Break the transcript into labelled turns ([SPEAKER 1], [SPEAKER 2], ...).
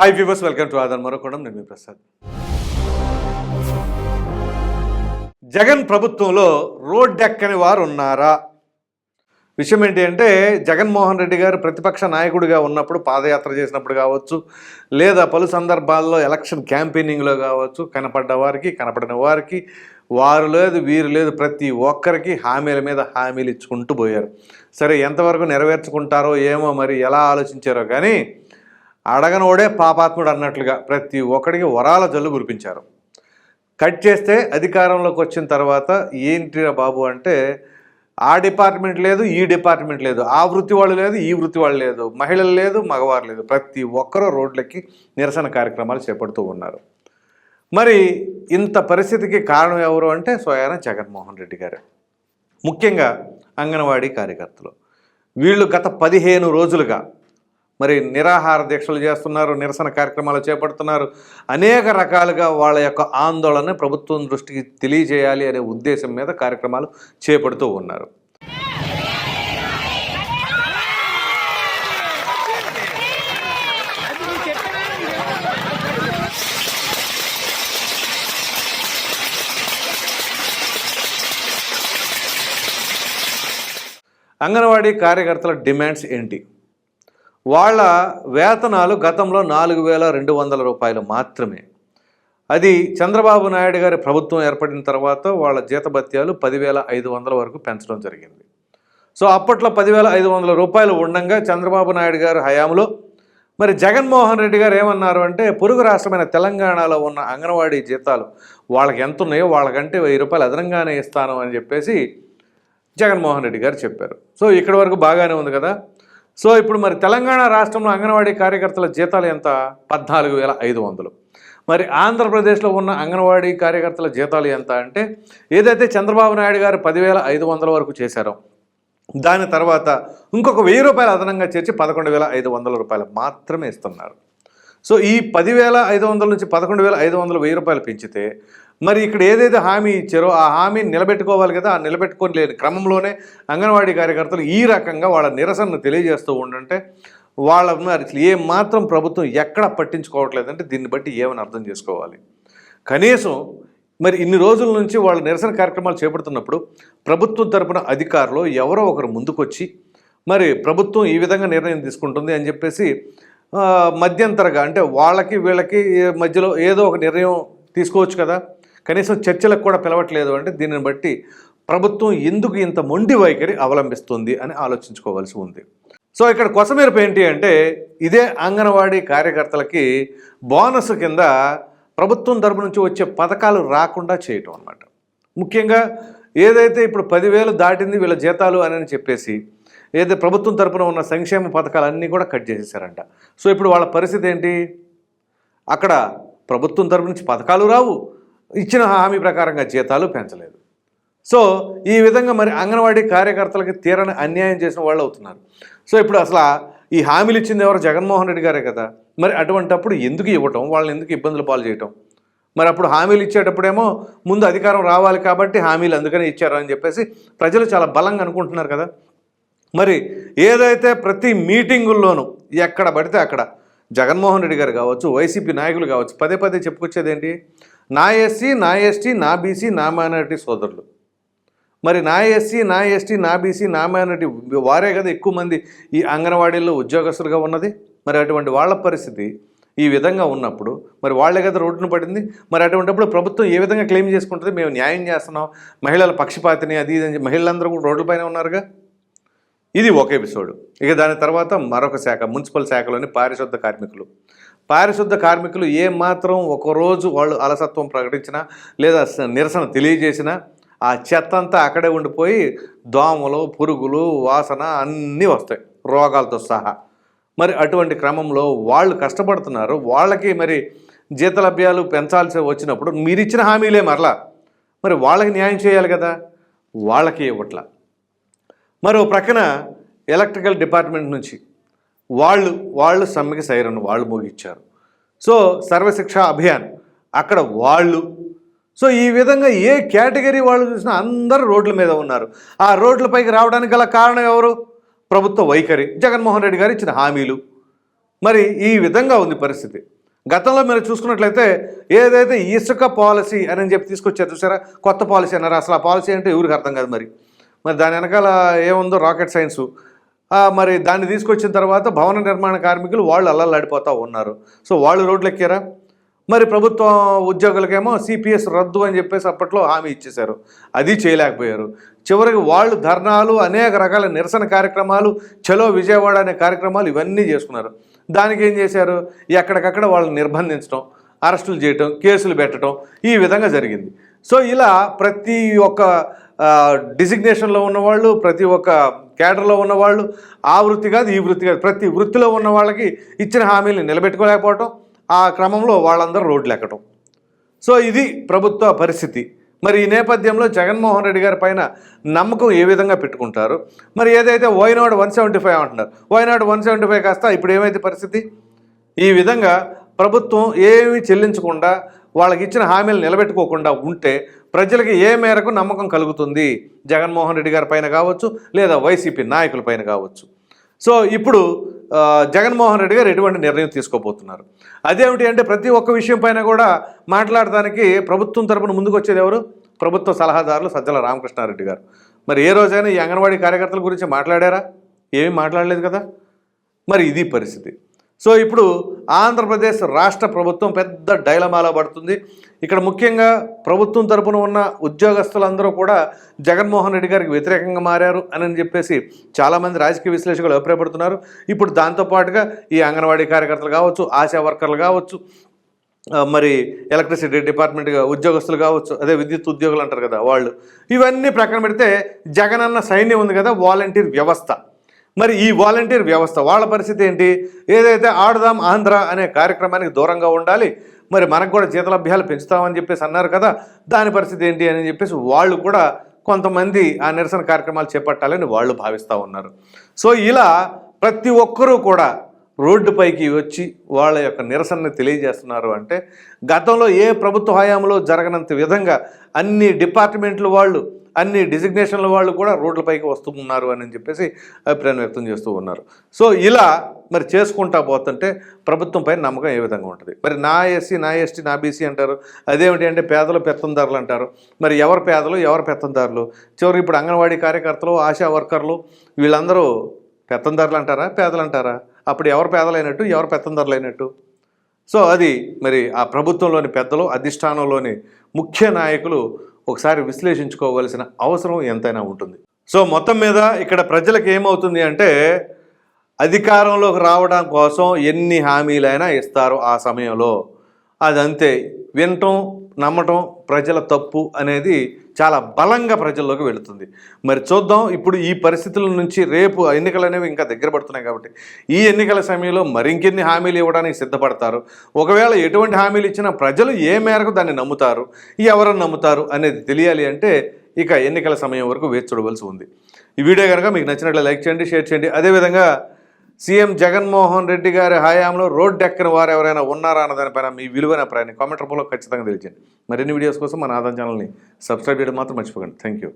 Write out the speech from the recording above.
[SPEAKER 1] Hi viewers welcome to other మరొకడం నేను మీ ప్రసాద్ జగన్ ప్రభుత్వంలో రోడ్డెక్కని వారు ఉన్నారా? విషయం ఏంటి అంటే జగన్మోహన్ రెడ్డి గారు ప్రతిపక్ష నాయకుడిగా ఉన్నప్పుడు పాదయాత్ర చేసినప్పుడు కావచ్చు లేదా పలు సందర్భాల్లో ఎలక్షన్ క్యాంపెయినింగ్లో కావచ్చు కనపడ్డ వారికి కనపడిన వారికి వారు లేదు వీరు లేదు ప్రతి ఒక్కరికి హామీల మీద హామీలు ఇచ్చుకుంటూ పోయారు. సరే ఎంతవరకు నెరవేర్చుకుంటారో ఏమో మరి ఎలా ఆలోచించారో కానీ అడగనోడే పాపాత్ముడు అన్నట్లుగా ప్రతి ఒక్కడికి వరాల జల్లు కురిపించారు. కట్ చేస్తే అధికారంలోకి వచ్చిన తర్వాత ఏంటిరా బాబు అంటే ఆ డిపార్ట్మెంట్ లేదు ఈ డిపార్ట్మెంట్ లేదు ఆ వృత్తి వాళ్ళు లేదు ఈ వృత్తి వాళ్ళు లేదు మహిళలు లేదు మగవారు లేదు. ప్రతి ఒక్కరూ రోడ్లకి నిరసన కార్యక్రమాలు చేపడుతూ ఉన్నారు. మరి ఇంత పరిస్థితికి కారణం ఎవరు అంటే స్వయాన జగన్మోహన్ రెడ్డి గారు. ముఖ్యంగా అంగన్వాడీ కార్యకర్తలు. వీళ్ళు గత పదిహేను రోజులుగా మరి నిరాహార దీక్షలు చేస్తున్నారు నిరసన కార్యక్రమాలు చేపడుతున్నారు. అనేక రకాలుగా వాళ్ళ యొక్క ఆందోళన ప్రభుత్వం దృష్టికి తెలియజేయాలి అనే ఉద్దేశం మీద కార్యక్రమాలు చేపడుతూ ఉన్నారు. అంగన్వాడీ కార్యకర్తల డిమాండ్స్ ఏంటి? వాళ్ళ వేతనాలు గతంలో నాలుగు వేల రెండు వందల రూపాయలు మాత్రమే. అది చంద్రబాబు నాయుడు గారి ప్రభుత్వం ఏర్పడిన తర్వాత వాళ్ళ జీతభత్యాలు పదివేల ఐదు వందల వరకు పెంచడం జరిగింది. సో అప్పట్లో పదివేల ఐదు వందల రూపాయలు ఉండంగా చంద్రబాబు నాయుడు గారి హయాంలో మరి జగన్మోహన్ రెడ్డి గారు ఏమన్నారు అంటే పొరుగు రాష్ట్రమైన తెలంగాణలో ఉన్న అంగన్వాడీ జీతాలు వాళ్ళకి ఎంత ఉన్నాయో వాళ్ళకంటే వెయ్యి రూపాయలు అదనంగానే ఇస్తాను అని చెప్పేసి జగన్మోహన్ రెడ్డి గారు చెప్పారు. సో ఇక్కడి వరకు బాగానే ఉంది కదా? సో ఇప్పుడు మరి తెలంగాణ రాష్ట్రంలో అంగన్వాడీ కార్యకర్తల జీతాలు ఎంత? పద్నాలుగు వేల ఐదు వందలు. మరి ఆంధ్రప్రదేశ్లో ఉన్న అంగన్వాడీ కార్యకర్తల జీతాలు ఎంత అంటే ఏదైతే చంద్రబాబు నాయుడు గారు పదివేల ఐదు వందల వరకు చేశారో దాని తర్వాత ఇంకొక వెయ్యి రూపాయలు అదనంగా చేర్చి పదకొండు వేల ఐదు వందల రూపాయలు మాత్రమే ఇస్తున్నారు. సో ఈ పదివేల ఐదు వందల నుంచి పదకొండు వేల ఐదు వందలు వెయ్యి రూపాయలు పెంచితే మరి ఇక్కడ ఏదైతే హామీ ఇచ్చారో ఆ హామీని నిలబెట్టుకోవాలి కదా ఆ నిలబెట్టుకొని లేని క్రమంలోనే అంగన్వాడీ కార్యకర్తలు ఈ రకంగా వాళ్ళ నిరసనను తెలియజేస్తూ ఉండంటే వాళ్ళ అసలు ఏ మాత్రం ప్రభుత్వం ఎక్కడ పట్టించుకోవట్లేదంటే దీన్ని బట్టి ఏమని అర్థం చేసుకోవాలి. కనీసం మరి ఇన్ని రోజుల నుంచి వాళ్ళ నిరసన కార్యక్రమాలు చేపడుతున్నప్పుడు ప్రభుత్వం తరపున అధికారులు ఎవరో ఒకరు ముందుకొచ్చి మరి ప్రభుత్వం ఈ విధంగా నిర్ణయం తీసుకుంటుంది అని చెప్పేసి మధ్యంతరగా అంటే వాళ్ళకి వీళ్ళకి మధ్యలో ఏదో ఒక నిర్ణయం తీసుకోవచ్చు కదా. కనీసం చర్చలకు కూడా పిలవట్లేదు అంటే దీనిని బట్టి ప్రభుత్వం ఎందుకు ఇంత మొండి వైఖరి అవలంబిస్తుంది అని ఆలోచించుకోవాల్సి ఉంది. సో ఇక్కడ కొసమేరపు ఏంటి అంటే ఇదే అంగన్వాడీ కార్యకర్తలకి బోనస్ కింద ప్రభుత్వం తరపు నుంచి వచ్చే పథకాలు రాకుండా చేయటం అన్నమాట. ముఖ్యంగా ఏదైతే ఇప్పుడు పదివేలు దాటింది వీళ్ళ జీతాలు అని చెప్పేసి ఏదైతే ప్రభుత్వం తరపున ఉన్న సంక్షేమ పథకాలన్నీ కూడా కట్ చేసేసారంట. సో ఇప్పుడు వాళ్ళ పరిస్థితి ఏంటి? అక్కడ ప్రభుత్వం తరపు నుంచి పథకాలు రావు. ఇచ్చిన హామీ ప్రకారంగా జీతాలు పెంచలేదు. సో ఈ విధంగా మరి అంగన్వాడీ కార్యకర్తలకి తీరని అన్యాయం చేసిన వాళ్ళు అవుతున్నారు. సో ఇప్పుడు అసలు ఈ హామీలు ఇచ్చింది ఎవరు? జగన్మోహన్ రెడ్డి గారే కదా. మరి అటువంటప్పుడు ఎందుకు ఇవ్వటం? వాళ్ళని ఎందుకు ఇబ్బందులు పాలు చేయటం? మరి అప్పుడు హామీలు ఇచ్చేటప్పుడేమో ముందు అధికారం రావాలి కాబట్టి హామీలు అందుకనే ఇచ్చారు అని చెప్పేసి ప్రజలు చాలా బలంగా అనుకుంటున్నారు కదా. మరి ఏదైతే ప్రతి మీటింగుల్లోనూ ఎక్కడ పడితే అక్కడ జగన్మోహన్ రెడ్డి గారు కావచ్చు వైసీపీ నాయకులు కావచ్చు పదే పదే చెప్పుకొచ్చేది ఏంటి నా ఎస్సీ నా ఎస్టీ నా బీసీ నా మైనారిటీ సోదరులు. మరి నా ఎస్సీ నా ఎస్టీ నా బీసీ నా మైనారిటీ వారే కదా ఎక్కువ మంది ఈ అంగన్వాడీల్లో ఉద్యోగస్తులుగా ఉన్నది. మరి అటువంటి వాళ్ళ పరిస్థితి ఈ విధంగా ఉన్నప్పుడు మరి వాళ్ళే కదా రోడ్డును పడింది. మరి అటువంటిప్పుడు ప్రభుత్వం ఏ విధంగా క్లెయిమ్ చేసుకుంటుంది? మేము న్యాయం చేస్తున్నాం. మహిళల పక్షపాతిని అది ఇది అని మహిళలందరూ కూడా రోడ్లపైన ఉన్నారుగా? ఇది ఒక ఎపిసోడ్. ఇక దాని తర్వాత మరొక శాఖ మున్సిపల్ శాఖలోని పారిశుద్ధ కార్మికులు. పారిశుద్ధ కార్మికులు ఏ మాత్రం ఒకరోజు వాళ్ళు అలసత్వం ప్రకటించినా లేదా నిరసన తెలియజేసినా ఆ చెత్త అంతా అక్కడే ఉండిపోయి దోమలు పురుగులు వాసన అన్నీ వస్తాయి రోగాలతో సహా. మరి అటువంటి క్రమంలో వాళ్ళు కష్టపడుతున్నారు. వాళ్ళకి మరి జీతలభ్యాలు పెంచాల్సి వచ్చినప్పుడు మీరు ఇచ్చిన హామీలే మరలా. మరి వాళ్ళకి న్యాయం చేయాలి కదా? వాళ్ళకి ఇవ్వట్లా. మరో ప్రక్కన ఎలక్ట్రికల్ డిపార్ట్మెంట్ నుంచి వాళ్ళు వాళ్ళు సమ్మెకి సైరన్ వాళ్ళు మోగించారు. సో సర్వశిక్ష అభియాన్ అక్కడ వాళ్ళు. సో ఈ విధంగా ఏ కేటగిరీ వాళ్ళు చూసినా అందరూ రోడ్ల మీద ఉన్నారు. ఆ రోడ్లపైకి రావడానికి గల కారణం ఎవరు? ప్రభుత్వ వైఖరి. జగన్మోహన్ రెడ్డి గారు ఇచ్చిన హామీలు. మరి ఈ విధంగా ఉంది పరిస్థితి. గతంలో మీరు చూసుకున్నట్లయితే ఏదైతే ఇసుక పాలసీ అని చెప్పి తీసుకొచ్చారు చూసారా? కొత్త పాలసీ అన్నారు. అసలు ఆ పాలసీ అంటే ఎవరికి అర్థం కాదు మరి. మరి దాని వెనకాల ఏముందో రాకెట్ సైన్సు. మరి దాన్ని తీసుకొచ్చిన తర్వాత భవన నిర్మాణ కార్మికులు వాళ్ళు అల్లల్లాడిపోతూ ఉన్నారు. సో వాళ్ళు రోడ్లు ఎక్కారా మరి ప్రభుత్వ ఉద్యోగులకేమో సిపిఎస్ రద్దు అని చెప్పేసి అప్పట్లో హామీ ఇచ్చేశారు. అది చేయలేకపోయారు. చివరికి వాళ్ళు ధర్నాలు అనేక రకాల నిరసన కార్యక్రమాలు చలో విజయవాడ అనే కార్యక్రమాలు ఇవన్నీ చేసుకున్నారు. దానికి ఏం చేశారు? ఎక్కడికక్కడ వాళ్ళని నిర్బంధించడం అరెస్టులు చేయటం కేసులు పెట్టడం ఈ విధంగా జరిగింది. సో ఇలా ప్రతి ఒక్క డిసిగ్నేషన్లో ఉన్నవాళ్ళు ప్రతి ఒక్క కేటర్లో ఉన్నవాళ్ళు ఆ వృత్తి కాదు ఈ వృత్తి కాదు ప్రతి వృత్తిలో ఉన్న వాళ్ళకి ఇచ్చిన హామీలను నిలబెట్టుకోలేకపోవటం ఆ క్రమంలో వాళ్ళందరూ రోడ్లు ఎక్కటం సో ఇది ప్రభుత్వ పరిస్థితి. మరి ఈ నేపథ్యంలో జగన్మోహన్ రెడ్డి గారి పైన నమ్మకం ఏ విధంగా పెట్టుకుంటారు? మరి ఏదైతే వైనాడు వన్ సెవెంటీ ఫైవ్ అంటున్నారు వైనాడు వన్ సెవెంటీ ఫైవ్ కాస్త ఇప్పుడు ఏమైతే పరిస్థితి? ఈ విధంగా ప్రభుత్వం ఏమీ చెల్లించకుండా వాళ్ళకి ఇచ్చిన హామీలు నిలబెట్టుకోకుండా ఉంటే ప్రజలకి ఏ మేరకు నమ్మకం కలుగుతుంది? జగన్మోహన్ రెడ్డి గారి పైన కావచ్చు లేదా వైసీపీ నాయకుల పైన కావచ్చు. సో ఇప్పుడు జగన్మోహన్ రెడ్డి గారు ఎటువంటి నిర్ణయం తీసుకోబోతున్నారు? అదేమిటి అంటే ప్రతి ఒక్క విషయం పైన కూడా మాట్లాడడానికి ప్రభుత్వం తరపున ముందుకు వచ్చేది ఎవరు? ప్రభుత్వ సలహాదారులు సజ్జల రామకృష్ణారెడ్డి గారు. మరి ఏ రోజైనా ఈ అంగన్వాడీ కార్యకర్తల గురించి మాట్లాడారా? ఏమీ మాట్లాడలేదు కదా? మరి ఇది పరిస్థితి. సో ఇప్పుడు ఆంధ్రప్రదేశ్ రాష్ట్ర ప్రభుత్వం పెద్ద డైలమాలో పడుతుంది. ఇక్కడ ముఖ్యంగా ప్రభుత్వం తరపున ఉన్న ఉద్యోగస్తులందరూ కూడా జగన్మోహన్ రెడ్డి గారికి వ్యతిరేకంగా మారారు అని చెప్పేసి చాలామంది రాజకీయ విశ్లేషకులు అభిప్రాయపడుతున్నారు. ఇప్పుడు దాంతోపాటుగా ఈ అంగన్వాడీ కార్యకర్తలు కావచ్చు ఆశా వర్కర్లు కావచ్చు మరి ఎలక్ట్రిసిటీ డిపార్ట్మెంట్ ఉద్యోగస్తులు కావచ్చు అదే విద్యుత్ ఉద్యోగులు అంటారు కదా వాళ్ళు. ఇవన్నీ ప్రక్కన పెడితే జగనన్న సైన్యం ఉంది కదా వాలంటీర్ వ్యవస్థ. మరి ఈ వాలంటీర్ వ్యవస్థ వాళ్ళ పరిస్థితి ఏంటి? ఏదైతే ఆడుదాం ఆంధ్ర అనే కార్యక్రమానికి దూరంగా ఉండాలి మరి మనకు కూడా జీతలభ్యాలు పెంచుతామని చెప్పేసి అన్నారు కదా దాని పరిస్థితి ఏంటి అని చెప్పేసి వాళ్ళు కూడా కొంతమంది ఆ నిరసన కార్యక్రమాలు చేపట్టాలని వాళ్ళు భావిస్తూ ఉన్నారు. సో ఇలా ప్రతి ఒక్కరూ కూడా రోడ్డుపైకి వచ్చి వాళ్ళ యొక్క నిరసనని తెలియజేస్తున్నారు అంటే గతంలో ఏ ప్రభుత్వ హయాంలో జరగనంత విధంగా అన్ని డిపార్ట్మెంట్లు వాళ్ళు అన్ని డిజిగ్నేషన్ల వాళ్ళు కూడా రోడ్లపైకి వస్తున్నారు అని చెప్పేసి అభిప్రాయం వ్యక్తం చేస్తూ ఉన్నారు. సో ఇలా మరి చేసుకుంటా పోతుంటే ప్రభుత్వం పైన నమ్మకం ఏ విధంగా ఉంటుంది? మరి నా ఎస్సీ నా ఎస్టీ నా బీసీ అంటారు అదేమిటి అంటే పేదలు పెత్తందారులు అంటారు. మరి ఎవరు పేదలు ఎవరు పెత్తందారులు? చివరికి ఇప్పుడు అంగన్వాడీ కార్యకర్తలు ఆశా వర్కర్లు వీళ్ళందరూ పెత్తందారులు అంటారా పేదలు అంటారా? అప్పుడు ఎవరు పేదలైనట్టు ఎవరు పెత్తందారులు అయినట్టు సో అది మరి ఆ ప్రభుత్వంలోని పెద్దలు అధిష్టానంలోని ముఖ్య నాయకులు ఒకసారి విశ్లేషించుకోవలసిన అవసరం ఎంతైనా ఉంటుంది. సో మొత్తం మీద ఇక్కడ ప్రజలకు ఏమవుతుంది అంటే అధికారంలోకి రావడం కోసం ఎన్ని హామీలైనా ఇస్తారు ఆ సమయంలో అదంతే. వినటం నమ్మటం ప్రజల తప్పు అనేది చాలా బలంగా ప్రజల్లోకి వెళుతుంది. మరి చూద్దాం ఇప్పుడు ఈ పరిస్థితుల నుంచి రేపు ఎన్నికలు అనేవి ఇంకా దగ్గర పడుతున్నాయి కాబట్టి. ఈ ఎన్నికల సమయంలో మరింకెన్ని హామీలు ఇవ్వడానికి సిద్ధపడతారు? ఒకవేళ ఎటువంటి హామీలు ఇచ్చినా ప్రజలు ఏ మేరకు దాన్ని నమ్ముతారు? ఎవరు నమ్ముతారు అనేది తెలియాలి అంటే ఇక ఎన్నికల సమయం వరకు వేచి చూడవలసి ఉంది. ఈ వీడియో కనుక మీకు నచ్చినట్లు లైక్ చేయండి షేర్ చేయండి. అదేవిధంగా సీఎం జగన్మోహన్ రెడ్డి గారి హయాంలో రోడ్డు ఎక్కని వారు ఎవరైనా ఉన్నారా అన్న దానిపైన మీ విలువైన ప్రయాణం కామెంట్ రూపంలో ఖచ్చితంగా తెలియజేయండి మరిన్ని వీడియోస్ కోసం మన ఆదాయం ఛానల్ని సబ్స్క్రైబ్ చేయడం మాత్రం మర్చిపోకండి. Thank you